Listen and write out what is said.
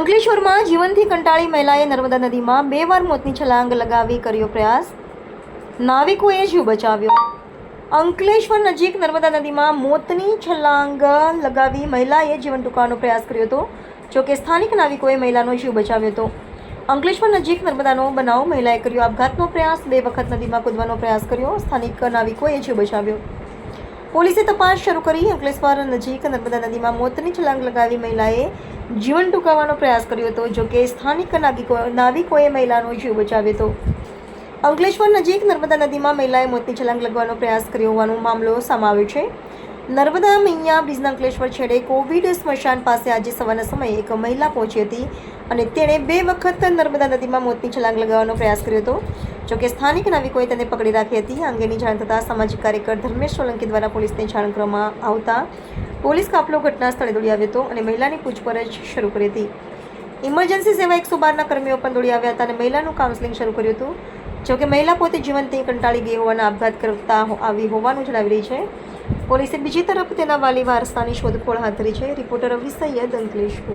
અંકલેશ્વરમાં જીવનથી કંટાળી મહિલાએ નર્મદા નદીમાં બે વાર મોતની છલાંગ લગાવી કર્યો પ્રયાસ. નાવિકોએ જીવ બચાવ્યો. અંકલેશ્વર નજીક નર્મદા નદીમાં મોતની છલાંગ લગાવી મહિલાએ જીવન ટૂંકાવાનો પ્રયાસ કર્યો હતો જોકે સ્થાનિક નાવિકોએ મહિલાનો જીવ બચાવ્યો હતો. અંકલેશ્વર નજીક નર્મદાનો બનાવ મહિલાએ કર્યો આપઘાતનો પ્રયાસ. બે વખત નદીમાં કૂદવાનો પ્રયાસ કર્યો. સ્થાનિક નાવિકોએ જીવ બચાવ્યો. પોલીસે તપાસ શરૂ કરી અંકલેશ્વર નજીક નર્મદા નદીમાં મોતની છલાંગ લગાવી મહિલાએ જીવન ટૂંકાવવાનો પ્રયાસ કર્યો હતો જોકે સ્થાનિક નાગરિકો નાવિકોએ મહિલાનો જીવ બચાવ્યો હતો. અંકલેશ્વર નજીક નર્મદા નદીમાં મહિલાએ મોતની છલાંગ લગાવવાનો પ્રયાસ કર્યો હોવાનો મામલો સામે છે. નર્મદા મૈયા બ્રિજના અંકલેશ્વર છેડે કોવિડ સ્મશાન પાસે આજે સવારના સમયે એક મહિલા પહોંચી હતી અને તેણે બે વખત નર્મદા નદીમાં મોતની છલાંગ લગાવવાનો પ્રયાસ કર્યો હતો. જોકે સ્થાનિક નાવિકોએ તેને પકડી રાખી હતી. અંગેની જાણ થતાં સામાજિક કાર્યકર ધર્મેશ સોલંકી દ્વારા પોલીસને જાણ કરવામાં આવતા પોલીસ કાફલો ઘટના સ્થળે દોડી આવ્યો હતો અને મહિલાની પૂછપરછ શરૂ કરી હતી. ઇમરજન્સી સેવા એકસો બારના કર્મીઓ પણ દોડી આવ્યા હતા અને મહિલાનું કાઉન્સેલિંગ શરૂ કર્યું હતું. જોકે મહિલા પોતે જીવનથી કંટાળી ગઈ હોવાના આપઘાત કરતા આવી હોવાનું જણાવી રહી છે. પોલીસે બીજી તરફ તેના વાલી વારસાની શોધખોળ હાથ ધરી છે. રિપોર્ટર રવિ સૈયદ અંકલેશ્વર